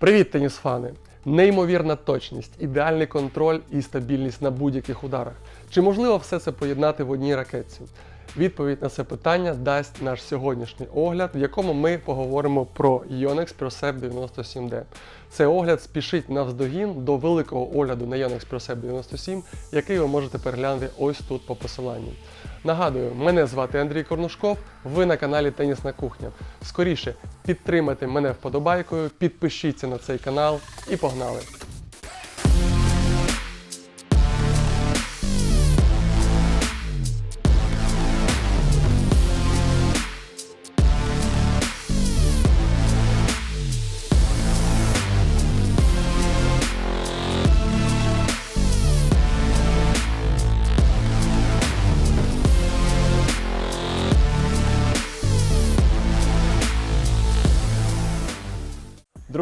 Привіт, тенісфани! Неймовірна точність, ідеальний контроль і стабільність на будь-яких ударах. Чи можливо все це поєднати в одній ракетці? Відповідь на це питання дасть наш сьогоднішній огляд, в якому ми поговоримо про Yonex ProSep 97D. Цей огляд спішить навздогін до великого огляду на Yonex ProSep 97, який ви можете переглянути ось тут по посиланню. Нагадую, мене звати Андрій Корнушков, ви на каналі Тенісна Кухня. Скоріше підтримайте мене вподобайкою, підпишіться на цей канал і погнали!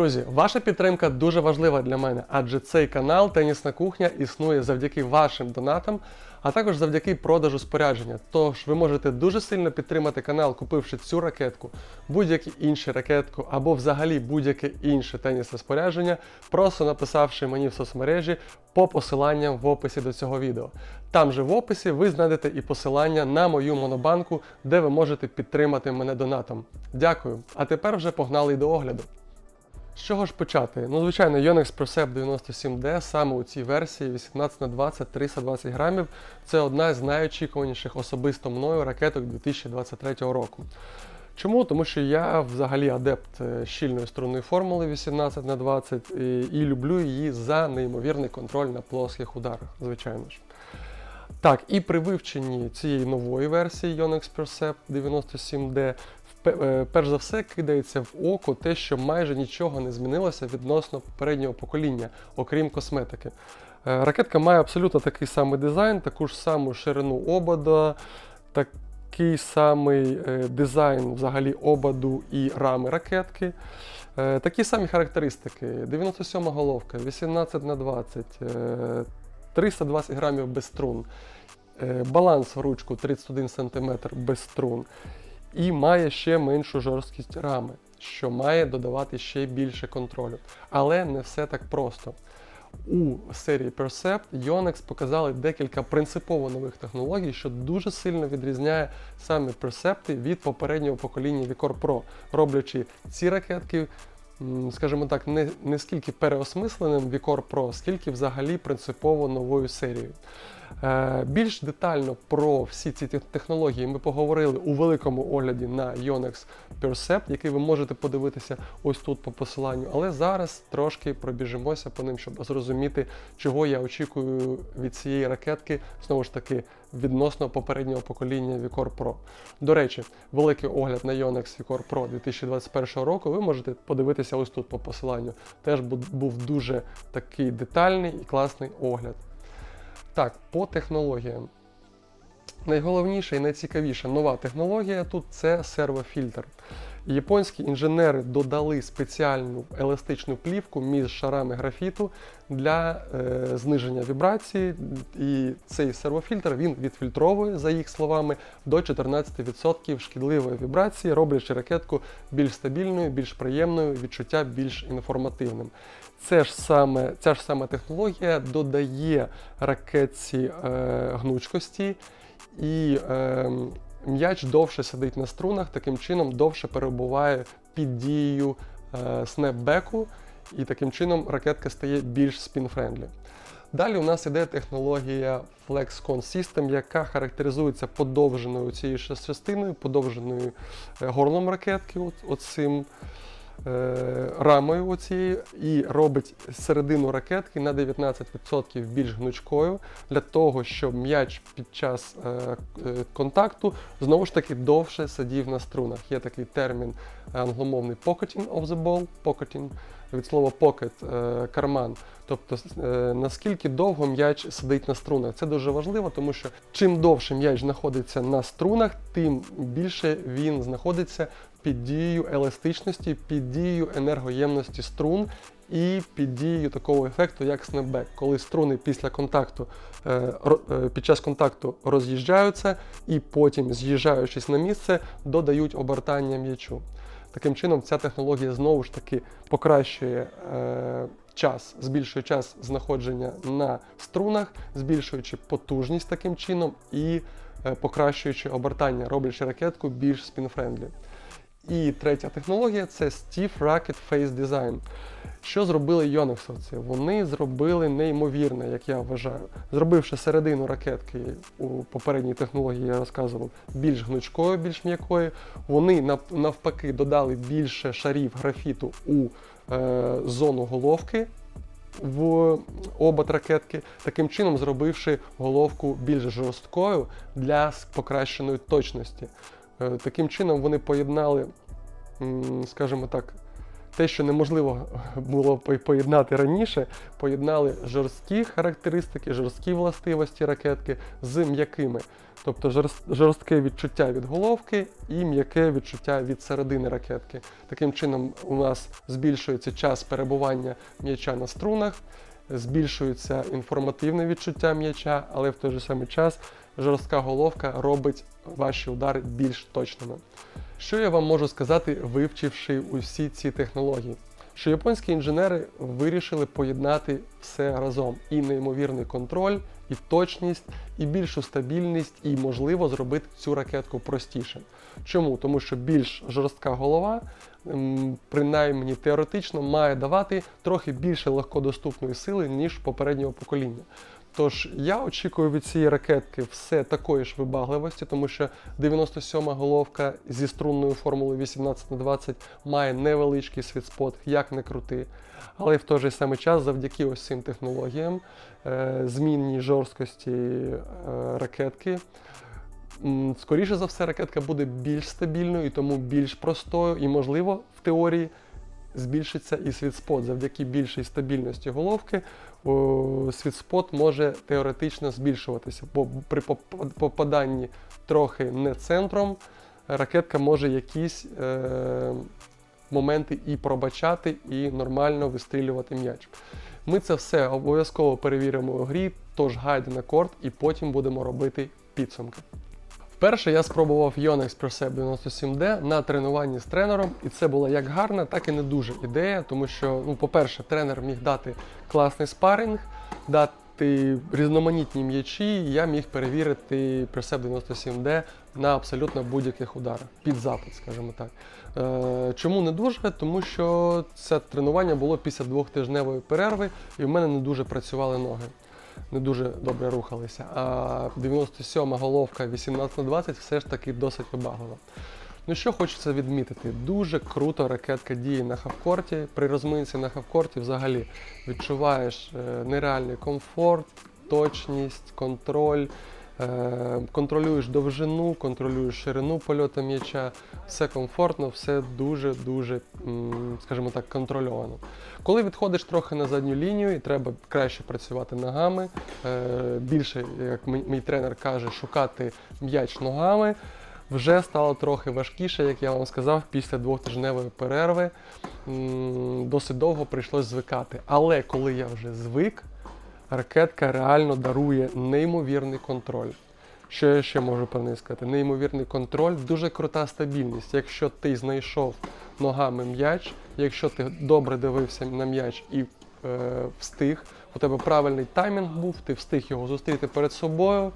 Друзі, ваша підтримка дуже важлива для мене, адже цей канал Тенісна кухня існує завдяки вашим донатам, а також завдяки продажу спорядження. Тож ви можете дуже сильно підтримати канал, купивши цю ракетку, будь-яку іншу ракетку або взагалі будь-яке інше тенісне спорядження, просто написавши мені в соцмережі по посиланням в описі до цього відео. Там же в описі ви знайдете і посилання на мою монобанку, де ви можете підтримати мене донатом. Дякую. А тепер вже погнали до огляду. З чого ж почати? Ну, звичайно, Yonex ProSep 97D саме у цій версії 18 на 20 320 грамів. Це одна з найочікуваніших особисто мною ракеток 2023 року. Чому? Тому що я взагалі адепт е, щільної струнної формули 18 на 20 і, і люблю її за неймовірний контроль на плоских ударах, звичайно ж. Так, і при вивченні цієї нової версії Yonex ProSep 97D Пе- е, перш за все кидається в око те, що майже нічого не змінилося відносно попереднього покоління, окрім косметики. Е, Ракетка має абсолютно такий самий дизайн, таку ж саму ширину обода, такий самий е, дизайн взагалі ободу і рами ракетки. Е, Такі самі характеристики: 97 головка, 18 на 20, е, 320 грамів без струн, е, баланс в ручку 31 см без струн і має ще меншу жорсткість рами, що має додавати ще більше контролю. Але не все так просто. У серії Percept Yonex показали декілька принципово нових технологій, що дуже сильно відрізняє саме Percept від попереднього покоління Vicor Pro, роблячи ці ракетки, скажімо так, не, не скільки переосмисленим Vicor Pro, скільки взагалі принципово новою серією. Е, Більш детально про всі ці технології ми поговорили у великому огляді на Yonex Percept, який ви можете подивитися ось тут по посиланню. Але зараз трошки пробіжимося по ним, щоб зрозуміти, чого я очікую від цієї ракетки, знову ж таки, відносно попереднього покоління Vicor Pro. До речі, великий огляд на Yonex Vicor Pro 2021 року ви можете подивитися ось тут по посиланню. Теж був дуже такий детальний і класний огляд. Так, по технологіям. Найголовніша і найцікавіша нова технологія тут це сервофільтр. Японські інженери додали спеціальну еластичну плівку між шарами графіту для е, зниження вібрації. І цей сервофільтр він відфільтровує, за їх словами, до 14% шкідливої вібрації, роблячи ракетку більш стабільною, більш приємною, відчуття більш інформативним. Це ж саме, ця ж сама технологія додає ракетці е, гнучкості і е, м'яч довше сидить на струнах, таким чином довше перебуває під дією е, снепбеку, і таким чином ракетка стає більш спін-френдлі. Далі у нас іде технологія FlexCon System, яка характеризується подовженою цією частиною, подовженою е, горлом ракетки, от, оцим е, рамою оцією, і робить середину ракетки на 19% більш гнучкою для того, щоб м'яч під час е, е, контакту знову ж таки довше сидів на струнах. Є такий термін англомовний pocketing of the ball, pocketing від слова е, карман. Тобто е, наскільки довго м'яч сидить на струнах. Це дуже важливо, тому що чим довше м'яч знаходиться на струнах, тим більше він знаходиться під дією еластичності, під дією енергоємності струн і під дією такого ефекту, як снепбек, коли струни після контакту е, е, під час контакту роз'їжджаються і потім, з'їжджаючись на місце, додають обертання м'ячу. Таким чином, ця технологія знову ж таки покращує е, час, збільшує час знаходження на струнах, збільшуючи потужність таким чином і е, покращуючи обертання, роблячи ракетку більш спінфрендлі. І третя технологія це Stiff Racket Face Design. Що зробили Йонексовці? Вони зробили неймовірне, як я вважаю. Зробивши середину ракетки у попередній технології, я розказував, більш гнучкою, більш м'якою. Вони навпаки додали більше шарів графіту у е, зону головки в обод ракетки, таким чином зробивши головку більш жорсткою для покращеної точності. Е, Таким чином вони поєднали, скажімо так, те, що неможливо було поєднати раніше, поєднали жорсткі характеристики, жорсткі властивості ракетки з м'якими. Тобто жорстке відчуття від головки і м'яке відчуття від середини ракетки. Таким чином, у нас збільшується час перебування м'яча на струнах, збільшується інформативне відчуття м'яча, але в той же самий час жорстка головка робить ваші удари більш точними. Що я вам можу сказати, вивчивши усі ці технології? Що японські інженери вирішили поєднати все разом: і неймовірний контроль, і точність, і більшу стабільність, і можливо зробити цю ракетку простіше. Чому? Тому що більш жорстка голова, принаймні теоретично, має давати трохи більше легкодоступної сили, ніж попереднього покоління. Тож я очікую від цієї ракетки все такої ж вибагливості, тому що 97-ма головка зі струнною формулою 18 на 20 має невеличкий світспот, як не крути. Але в той же самий час, завдяки ось цим технологіям, е, змінній жорсткості е, ракетки, скоріше за все, ракетка буде більш стабільною і тому більш простою, і, можливо, в теорії збільшиться і світспот. Завдяки більшій стабільності головки світспот може теоретично збільшуватися, бо при попаданні трохи не центром ракетка може якісь е, моменти і пробачати, і нормально вистрілювати м'яч. Ми це все обов'язково перевіримо у грі, тож гайди на корт, і потім будемо робити підсумки. Вперше я спробував Yonex Percep 97D на тренуванні з тренером, і це була як гарна, так і не дуже ідея, тому що, ну, по-перше, тренер міг дати класний спаринг, дати різноманітні м'ячі, і я міг перевірити Percep 97D на абсолютно будь-яких ударах, під запит, скажімо так. Е, чому не дуже? Тому що це тренування було після двохтижневої перерви, і в мене не дуже працювали ноги не дуже добре рухалися. А 97 головка 18 на 20 все ж таки досить вибаглива. Ну що хочеться відмітити, дуже круто ракетка діє на хавкорті. При розминці на хавкорті взагалі відчуваєш е, нереальний комфорт, точність, контроль. Е, Контролюєш довжину, контролюєш ширину польоту м'яча, все комфортно, все дуже-дуже, скажімо так, контрольовано. Коли відходиш трохи на задню лінію і треба краще працювати ногами, е, більше, як мій, тренер каже, шукати м'яч ногами, вже стало трохи важкіше, як я вам сказав, після двохтижневої перерви. Досить довго прийшлось звикати. Але коли я вже звик, ракетка реально дарує неймовірний контроль. Що я ще можу про неї сказати? Неймовірний контроль, дуже крута стабільність. Якщо ти знайшов ногами м'яч, якщо ти добре дивився на м'яч і е, встиг, у тебе правильний таймінг був, ти встиг його зустріти перед собою.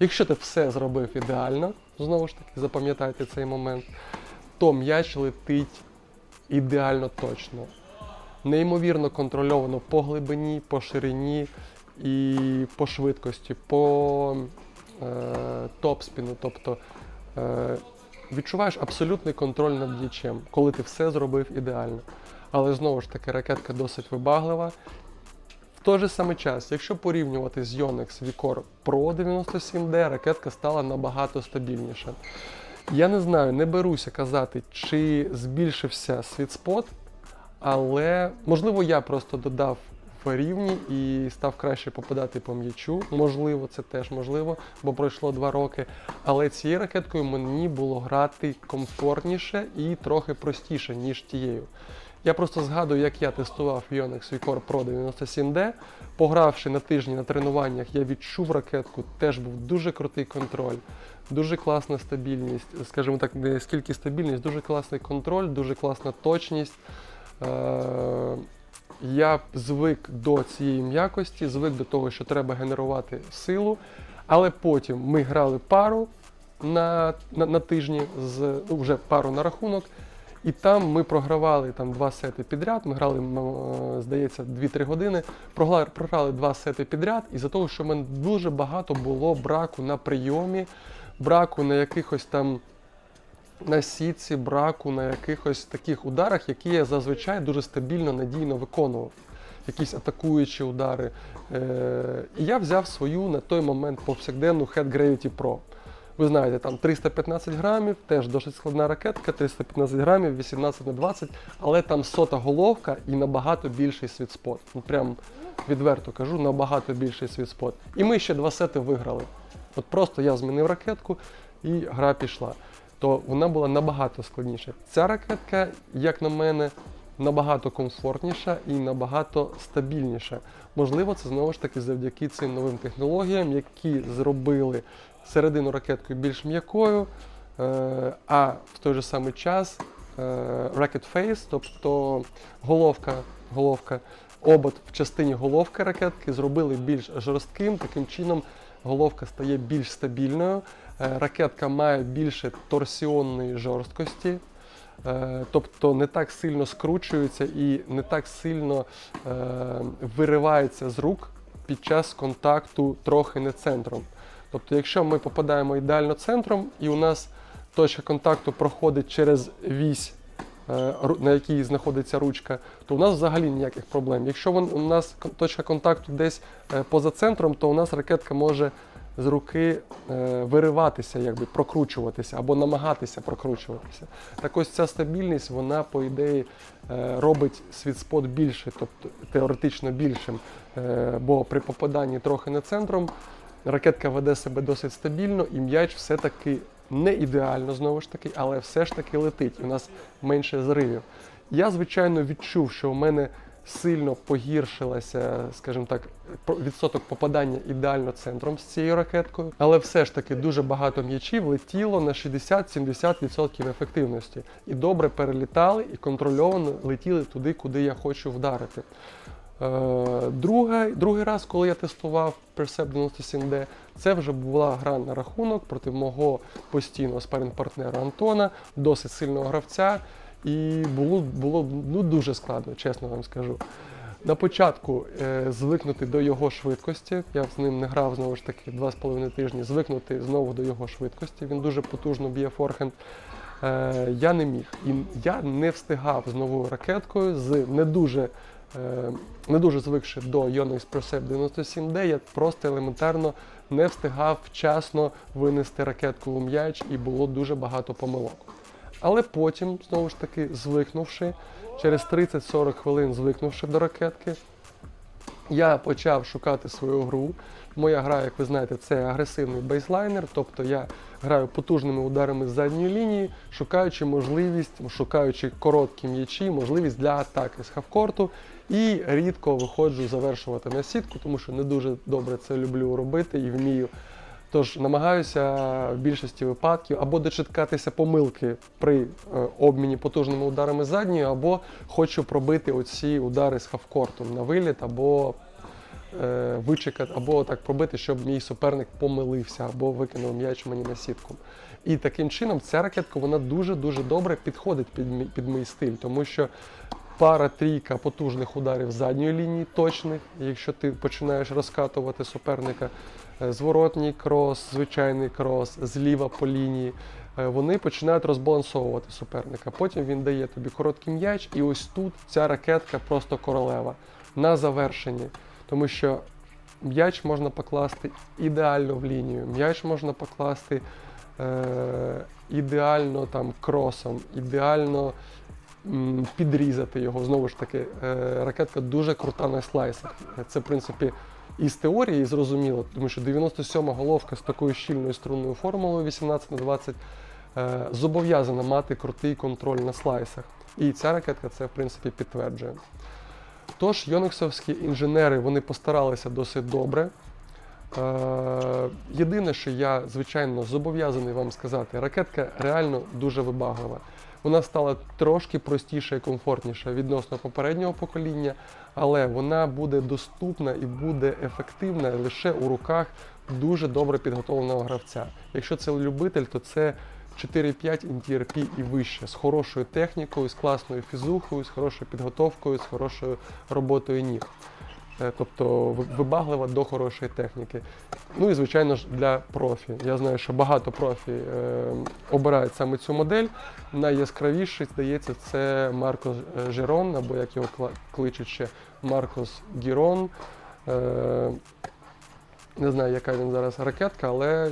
Якщо ти все зробив ідеально, знову ж таки, запам'ятайте цей момент, то м'яч летить ідеально точно. Неймовірно контрольовано по глибині, по ширині і по швидкості, по е, топспіну. Тобто е, відчуваєш абсолютний контроль над м'ячем, коли ти все зробив ідеально. Але знову ж таки, ракетка досить вибаглива. В той же самий час, якщо порівнювати з Yonex Vicor Pro 97D, ракетка стала набагато стабільніша. Я не знаю, не беруся казати, чи збільшився світспот, але можливо я просто додав в рівні і став краще попадати по м'ячу. Можливо, це теж можливо, бо пройшло два роки. Але цією ракеткою мені було грати комфортніше і трохи простіше, ніж тією. Я просто згадую, як я тестував Yonex Vicor Pro 97D. Погравши на тижні на тренуваннях, я відчув ракетку, теж був дуже крутий контроль, дуже класна стабільність, скажімо так, не скільки стабільність, дуже класний контроль, дуже класна точність. Е- я звик до цієї м'якості, звик до того, що треба генерувати силу. Але потім ми грали пару на, на, на тижні, з, ну, вже пару на рахунок. І там ми програвали там, два сети підряд. Ми грали, е, здається, 2-3 години. Програли, програли два сети підряд, і за того, що в мене дуже багато було браку на прийомі, браку на якихось там на сітці, браку на якихось таких ударах, які я зазвичай дуже стабільно, надійно виконував. Якісь атакуючі удари. Е- і я взяв свою на той момент повсякденну Head Gravity Pro. Ви знаєте, там 315 грамів, теж досить складна ракетка, 315 грамів, 18 на 20, але там сота головка і набагато більший світспот. Ну прям відверто кажу, набагато більший світспот. І ми ще два сети виграли. От просто я змінив ракетку і гра пішла. То вона була набагато складніша. Ця ракетка, як на мене, набагато комфортніша і набагато стабільніша. Можливо, це знову ж таки завдяки цим новим технологіям, які зробили середину ракеткою більш м'якою, е, а в той же самий час racket face, тобто головка, головка, обод в частині головки ракетки зробили більш жорстким. Таким чином головка стає більш стабільною. Е, Ракетка має більше торсіонної жорсткості. Е, Тобто не так сильно скручується і не так сильно е, виривається з рук під час контакту трохи не центром. Тобто, якщо ми попадаємо ідеально центром, і у нас точка контакту проходить через вісь, на якій знаходиться ручка, то у нас взагалі ніяких проблем. Якщо у нас точка контакту десь е, поза центром, то у нас ракетка може з руки е, вириватися, якби прокручуватися або намагатися прокручуватися. Так ось ця стабільність, вона, по ідеї, е, робить світспот більше, тобто теоретично більшим. Е, бо при попаданні трохи не центром ракетка веде себе досить стабільно, і м'яч все-таки не ідеально, знову ж таки, але все ж таки летить. У нас менше зривів. Я, звичайно, відчув, що у мене сильно погіршилася, скажімо так, відсоток попадання ідеально центром з цією ракеткою, але все ж таки дуже багато м'ячів летіло на 60-70% ефективності. І добре перелітали, і контрольовано летіли туди, куди я хочу вдарити. Е, Другий, другий раз, коли я тестував Percept 97D, це вже була гра на рахунок проти мого постійного спаринг-партнера Антона, досить сильного гравця. І було, було ну, дуже складно, чесно вам скажу. На початку е, звикнути до його швидкості. Я з ним не грав знову ж таки 2,5 тижні. Звикнути знову до його швидкості. Він дуже потужно б'є форхенд. Е, я не міг. І я не встигав з новою ракеткою, з не дуже, не дуже звикши до Yonex ProSafe 97D, я просто елементарно не встигав вчасно винести ракетку у м'яч і було дуже багато помилок. Але потім, знову ж таки, звикнувши, через 30-40 хвилин звикнувши до ракетки, я почав шукати свою гру. Моя гра, як ви знаєте, це агресивний бейслайнер, тобто я граю потужними ударами з задньої лінії, шукаючи можливість, шукаючи короткі м'ячі, можливість для атаки з хавкорту. І рідко виходжу завершувати на сітку, тому що не дуже добре це люблю робити і вмію. Тож намагаюся в більшості випадків або дочекатися помилки при е, обміні потужними ударами задньої, або хочу пробити оці удари з хавкортом на виліт, або е, вичекати, або так пробити, щоб мій суперник помилився, або викинув м'яч мені на сітку. І таким чином ця ракетка вона дуже-дуже добре підходить під мій, під мій стиль, тому що пара-трійка потужних ударів задньої лінії точних, якщо ти починаєш розкатувати суперника, е, зворотній крос, звичайний крос, зліва по лінії. е, Вони починають розбалансовувати суперника. Потім він дає тобі короткий м'яч, і ось тут ця ракетка просто королева на завершенні. Тому що м'яч можна покласти ідеально в лінію, м'яч можна покласти е, ідеально там кросом, ідеально м, підрізати його. Знову ж таки, е, ракетка дуже крута на слайсах. Це, в принципі, і з теорії зрозуміло, тому що 97 головка з такою щільною струнною формулою 18 на 20 е, зобов'язана мати крутий контроль на слайсах. І ця ракетка це в принципі підтверджує. Тож, йонексовські інженери вони постаралися досить добре. Е, Єдине, що я, звичайно, зобов'язаний вам сказати, ракетка реально дуже вибаглива. Вона стала трошки простіша і комфортніша відносно попереднього покоління, але вона буде доступна і буде ефективна лише у руках дуже добре підготовленого гравця. Якщо це любитель, то це 4-5 NTRP і вище, з хорошою технікою, з класною фізухою, з хорошою підготовкою, з хорошою роботою ніг. Е, Тобто вибаглива до хорошої техніки. Ну і звичайно ж для профі. Я знаю, що багато профі е, обирають саме цю модель. Найяскравіший, здається, це Маркос е, Жирон, або як його кличуть ще Маркос Гірон. Е, не знаю, яка він зараз ракетка, але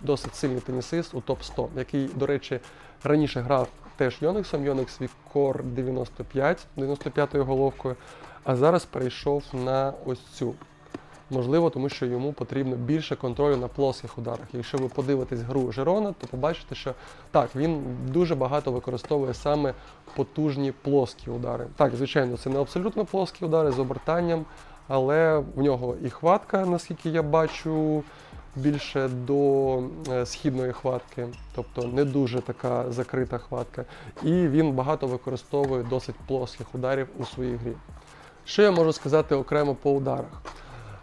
досить сильний тенісист у топ-100, який, до речі, раніше грав теж Йонексом, Йонекс Вікор 95, 95-ю головкою, а зараз перейшов на ось цю. Можливо, тому що йому потрібно більше контролю на плоских ударах. Якщо ви подивитесь гру Жерона, то побачите, що так, він дуже багато використовує саме потужні плоскі удари. Так, звичайно, це не абсолютно плоскі удари з обертанням, але в нього і хватка, наскільки я бачу, більше до е, східної хватки, тобто не дуже така закрита хватка. І він багато використовує досить плоских ударів у своїй грі. Що я можу сказати окремо по ударах?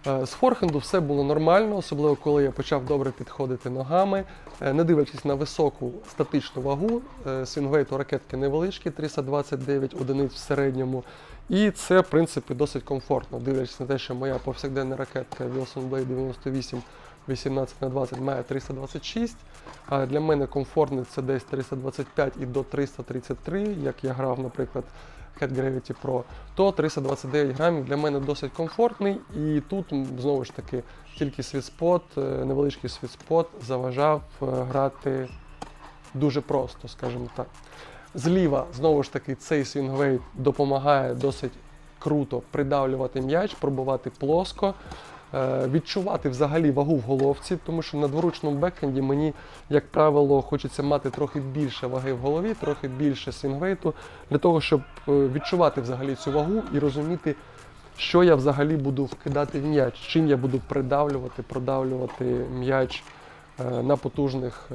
Е, З форхенду все було нормально, особливо коли я почав добре підходити ногами. Е, Не дивлячись на високу статичну вагу, свінгвейт у ракетки невеличкий, 329 одиниць в середньому. І це, в принципі, досить комфортно, дивлячись на те, що моя повсякденна ракетка Wilson Blade 98 18 на 20 має 326. А для мене комфортний це десь 325 і до 333, як я грав, наприклад, Head Gravity Pro, то 329 грамів для мене досить комфортний. І тут знову ж таки тільки світспот, е, невеличкий світспот заважав е, грати дуже просто, скажімо так. Зліва, знову ж таки, цей свінгвейт допомагає досить круто придавлювати м'яч, пробувати плоско, е, відчувати взагалі вагу в головці, тому що на дворучному бекхенді мені, як правило, хочеться мати трохи більше ваги в голові, трохи більше свінгвейту, для того, щоб е, відчувати взагалі цю вагу і розуміти, що я взагалі буду вкидати в м'яч, чим я буду придавлювати, продавлювати м'яч е, на потужних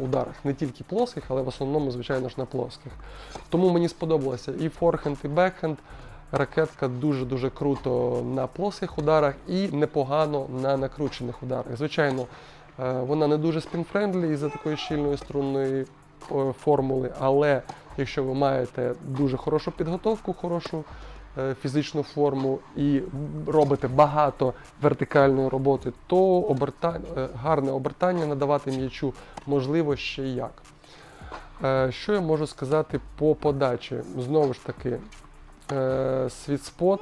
ударах. Не тільки плоских, але в основному, звичайно ж, на плоских. Тому мені сподобалося і форхенд, і бекхенд. Ракетка дуже-дуже круто на плоских ударах і непогано на накручених ударах. Звичайно, е, вона не дуже спінфрендлі із-за такої щільної струнної формули, але якщо ви маєте дуже хорошу підготовку, хорошу е, фізичну форму і робите багато вертикальної роботи, то оберта... е, гарне обертання надавати м'ячу можливо ще як. Що я можу сказати по подачі? Знову ж таки, світспот,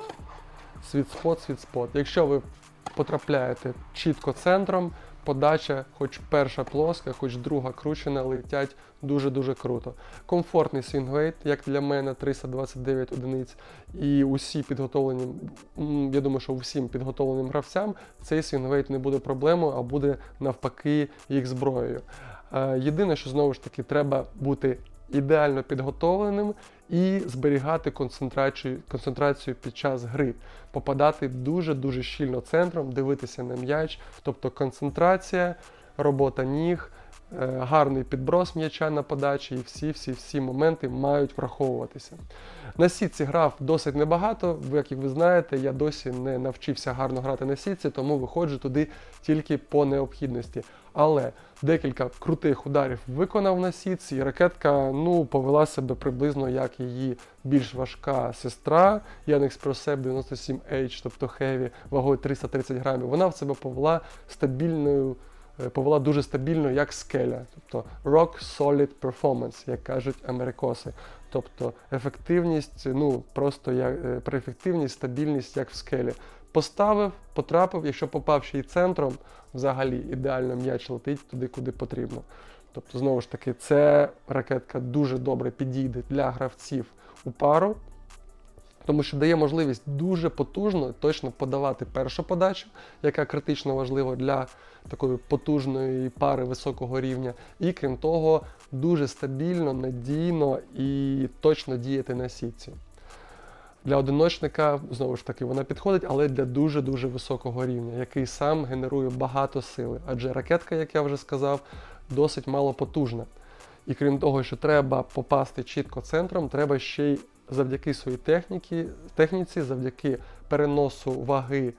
світспот, світспот. Якщо ви потрапляєте чітко центром, подача, хоч перша плоска, хоч друга кручена, летять дуже-дуже круто. Комфортний свінгвейт, як для мене, 329 одиниць. І усі підготовлені, я думаю, що усім підготовленим гравцям цей свінгвейт не буде проблемою, а буде навпаки їх зброєю. Е, Єдине, що знову ж таки треба бути ідеально підготовленим і зберігати концентрацію, концентрацію під час гри, попадати дуже-дуже щільно центром, дивитися на м'яч, тобто концентрація, робота ніг, гарний підброс м'яча на подачі, і всі-всі-всі моменти мають враховуватися. На сітці грав досить небагато, як ви знаєте, я досі не навчився гарно грати на сітці, тому виходжу туди тільки по необхідності. Але декілька крутих ударів виконав на сітці, і ракетка ну, повела себе приблизно як її більш важка сестра Yandex ProSep 97H, тобто Heavy, вагою 330 грамів. Вона в себе повела стабільною, е, повела дуже стабільно, як скеля. Тобто rock solid performance, як кажуть америкоси. Тобто ефективність, ну просто як е, при ефективність, стабільність, як в скелі. Поставив, потрапив, якщо попав ще й центром, взагалі ідеально м'яч летить туди, куди потрібно. Тобто, знову ж таки, це ракетка дуже добре підійде для гравців у пару. Тому що дає можливість дуже потужно точно подавати першу подачу, яка критично важлива для такої потужної пари високого рівня, і крім того, дуже стабільно, надійно і точно діяти на сітці. Для одиночника, знову ж таки, вона підходить, але для дуже-дуже високого рівня, який сам генерує багато сили. Адже ракетка, як я вже сказав, досить малопотужна. І крім того, що треба попасти чітко центром, треба ще й завдяки своїй техніці, техніці завдяки переносу ваги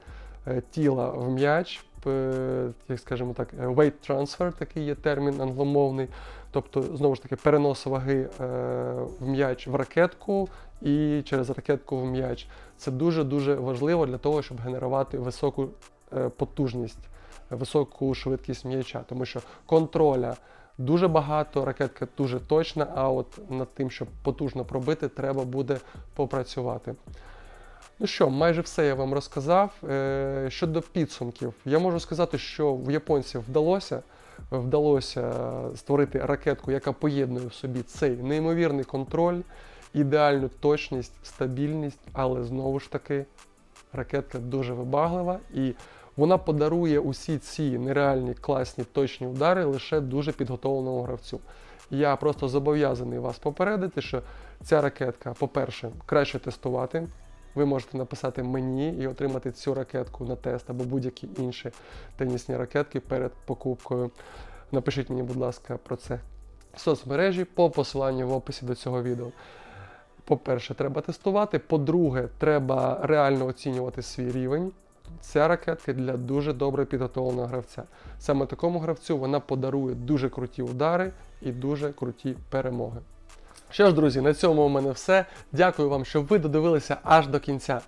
е, тіла в м'яч, е, як скажімо так, е, weight transfer, такий є термін англомовний. Тобто, знову ж таки, перенос ваги в м'яч в ракетку і через ракетку в м'яч. Це дуже-дуже важливо для того, щоб генерувати високу потужність, високу швидкість м'яча, тому що контроля дуже багато, ракетка дуже точна, а от над тим, щоб потужно пробити, треба буде попрацювати. Ну що, майже все я вам розказав. Е, Щодо підсумків, я можу сказати, що в японців вдалося. Вдалося створити ракетку, яка поєднує в собі цей неймовірний контроль, ідеальну точність, стабільність, але знову ж таки ракетка дуже вибаглива і вона подарує усі ці нереальні класні точні удари лише дуже підготовленому гравцю. Я просто зобов'язаний вас попередити, що ця ракетка, по-перше, краще тестувати. Ви можете написати мені і отримати цю ракетку на тест або будь-які інші тенісні ракетки перед покупкою. Напишіть мені, будь ласка, про це в соцмережі по посиланню в описі до цього відео. По-перше, треба тестувати. По-друге, треба реально оцінювати свій рівень. Ця ракетка для дуже добре підготовленого гравця. Саме такому гравцю вона подарує дуже круті удари і дуже круті перемоги. Що ж, друзі, на цьому у мене все. Дякую вам, що ви додивилися аж до кінця.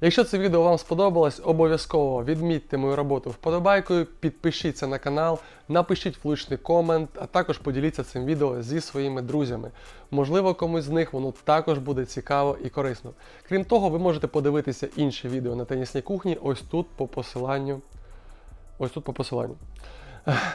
Якщо це відео вам сподобалось, обов'язково відмітьте мою роботу вподобайкою, підпишіться на канал, напишіть влучний комент, а також поділіться цим відео зі своїми друзями. Можливо, комусь з них воно також буде цікаво і корисно. Крім того, ви можете подивитися інші відео на тенісній кухні ось тут по посиланню. Ось тут по посиланню.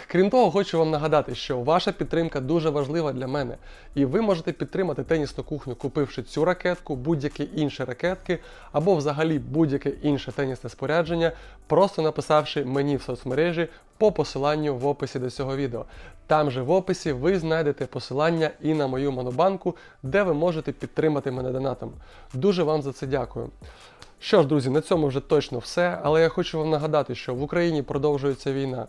Крім того, хочу вам нагадати, що ваша підтримка дуже важлива для мене, і ви можете підтримати тенісну кухню, купивши цю ракетку, будь-які інші ракетки, або взагалі будь-яке інше тенісне спорядження, просто написавши мені в соцмережі по посиланню в описі до цього відео. Там же в описі ви знайдете посилання і на мою монобанку, де ви можете підтримати мене донатом. Дуже вам за це дякую. Що ж, друзі, на цьому вже точно все, але я хочу вам нагадати, що в Україні продовжується війна.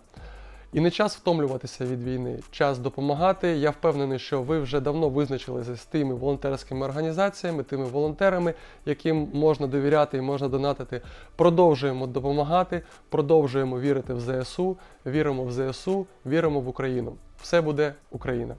І не час втомлюватися від війни, час допомагати. Я впевнений, що ви вже давно визначилися з тими волонтерськими організаціями, тими волонтерами, яким можна довіряти і можна донатити. Продовжуємо допомагати, продовжуємо вірити в ЗСУ, віримо в ЗСУ, віримо в Україну. Все буде Україна.